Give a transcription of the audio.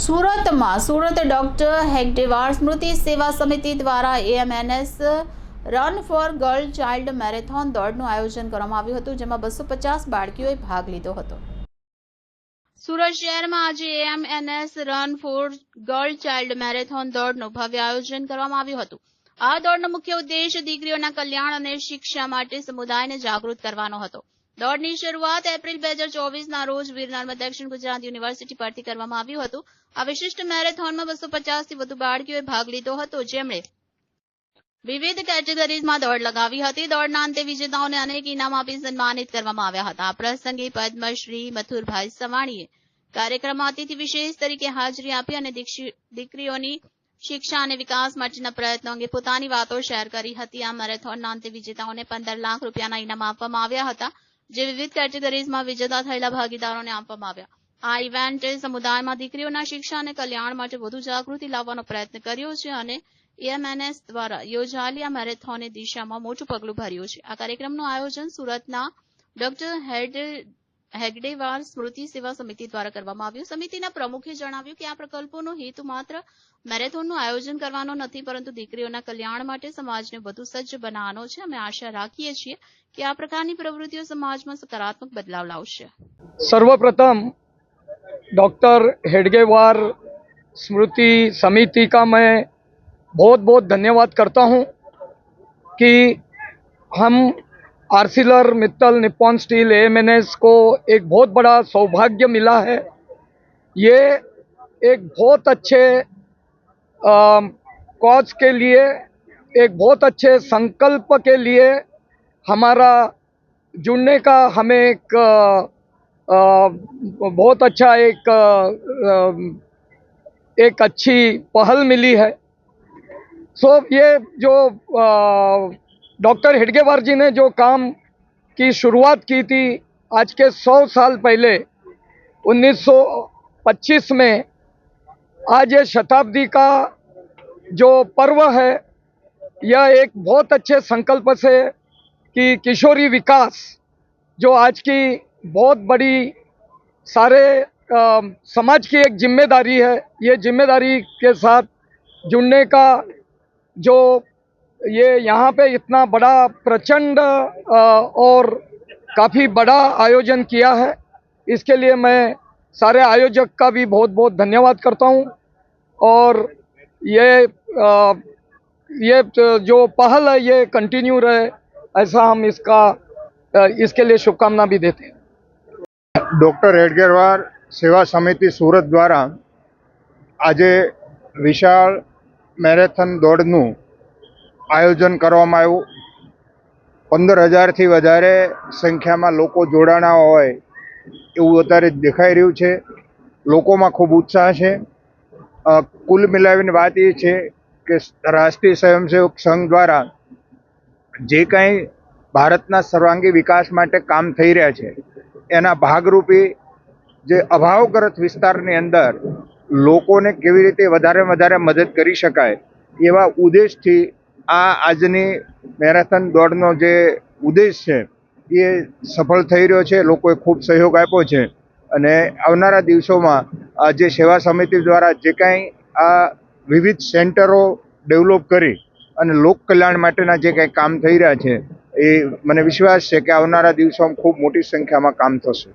સુરતમાં સુરત ડોક્ટર હેગડેવાર સ્મૃતિ સેવા સમિતિ દ્વારા AMNS run for girl child marathon દોડનું આયોજન કરવામાં આવ્યું હતું, જેમાં બસો પચાસ બાળકીઓએ ભાગ લીધો હતો. સુરત શહેરમાં આજે AMNS run for girl child marathon દોડનું ભવ્ય આયોજન કરવામાં આવ્યું હતું. આ દોડનો મુખ્ય ઉદ્દેશ દીકરીઓના કલ્યાણ અને શિક્ષા માટે સમુદાયને જાગૃત કરવાનો હતો. દોડની શરૂઆત એપ્રિલ બે હજાર ચોવીસના રોજ વીર દક્ષિણ ગુજરાત યુનિવર્સિટી પરથી કરવામાં આવ્યું હતું. આ વિશિષ્ટ મેરેથોનમાં બસો પચાસથી વધુ બાળકીઓએ ભાગ લીધો હતો. જેમણે વિવિધ કેટેગરીઝમાં દોડ લગાવી હતી. દોડના અંતે વિજેતાઓને અનેક ઇનામ આપી સન્માનિત કરવામાં આવ્યા હતા. આ પ્રસંગે પદ્મશ્રી મથુરભાઈ સવાણીએ કાર્યક્રમમાં અતિથિ વિશેષ તરીકે હાજરી આપી અને દીકરીઓની શિક્ષા અને વિકાસ માટેના પ્રયત્નો અંગે પોતાની વાતો શેર કરી હતી. આ મેરેથોનના અંતે વિજેતાઓને પંદર લાખ રૂપિયાના ઇનામ આપવામાં આવ્યા હતા. જે વિવિધ કેટેગરીઝમાં વિજેતા થયેલા ભાગીદારોને આપવામાં આવ્યા. આ ઇવેન્ટે સમુદાયમાં દીકરીઓના શિક્ષા અને કલ્યાણ માટે વધુ જાગૃતિ લાવવાનો પ્રયત્ન કર્યો છે અને એએમએનએસ દ્વારા યોજાયેલી આ મેરેથોનની દિશામાં મોટું પગલું ભર્યું છે. આ કાર્યક્રમનું આયોજન સુરતના ડોક્ટર હેડ હેગડેવાલ સ્મૃતિ સેવા સમિતિ દ્વારા કરવામાં આવ્યું સમિતિના પ્રમુખે જણાવ્યું કે આ પ્રકલ્પોનો હેતુ માત્ર મેરેથોનનું આયોજન કરવાનો નથી પરંતુ દીકરીઓના કલ્યાણ માટે સમાજને વધુ સજ્જ બનાવવાનો છે અમે આશા રાખીએ છીએ કે આ પ્રકારની પ્રવૃત્તિઓ સમાજમાં સકારાત્મક બદલાવ લાવશે सर्वप्रथम डॉक्टर हेडगेवार स्मृति समिति का मैं बहुत बहुत धन्यवाद करता हूं कि हम Arcelor Mittal Nippon steel AMNS को एक बहुत बड़ा सौभाग्य मिला है। ये एक बहुत अच्छे कॉज के लिए एक बहुत अच्छे संकल्प के लिए हमारा जुड़ने का हमें एक अ, बहुत अच्छा एक अ, एक अच्छी पहल मिली है। सो ये जो डॉक्टर हिडगेवार जी ने जो काम की शुरुआत की थी आज के सौ साल पहले 1925 में आज ये शताब्दी का जो पर्व है यह एक बहुत अच्छे संकल्प से कि किशोरी विकास जो आज की बहुत बड़ी सारे अ, समाज की एक ज़िम्मेदारी है ये ज़िम्मेदारी के साथ जुड़ने का जो ये यहाँ पे इतना बड़ा प्रचंड अ, और काफ़ी बड़ा आयोजन किया है इसके लिए मैं सारे आयोजक का भी बहुत बहुत धन्यवाद करता हूँ और ये अ, ये जो पहल है ये कंटिन्यू रहे ऐसा हम इसका अ, इसके लिए शुभकामना भी देते हैं ડૉક્ટર એડગરવાર સેવા સમિતિ સુરત દ્વારા આજે વિશાળ મેરેથોન દોડનું આયોજન કરવામાં આવ્યું. પંદર હજારથી વધારે સંખ્યામાં લોકો જોડાણા હોય એવું અત્યારે દેખાઈ રહ્યું છે. લોકોમાં ખૂબ ઉત્સાહ છે. કુલ મિલાવીને વાત એ છે કે રાષ્ટ્રીય સ્વયંસેવક સંઘ દ્વારા જે કાંઈ ભારતના સર્વાંગી વિકાસ માટે કામ થઈ રહ્યા છે, એના ભાગરૂપે જે અભાવગ્રસ્ત વિસ્તારની અંદર લોકોને કેવી રીતે વધારે વધારે મદદ કરી શકાય એવા ઉદ્દેશથી આ આજની મેરેથોન દોડનો જે ઉદ્દેશ છે, એ સફળ થઈ રહ્યો છે, લોકોએ ખૂબ સહયોગ આપ્યો છે. અને આવનારા દિવસોમાં આ જે સેવા સમિતિ દ્વારા જે કાંઈ આ વિવિધ સેન્ટરો ડેવલપ કરી અને લોક કલ્યાણ માટેના જે કાંઈ કામ થઈ રહ્યા છે, એ મને વિશ્વાસ છે કે આવનારા દિવસોમાં ખૂબ મોટી સંખ્યામાં કામ થશે.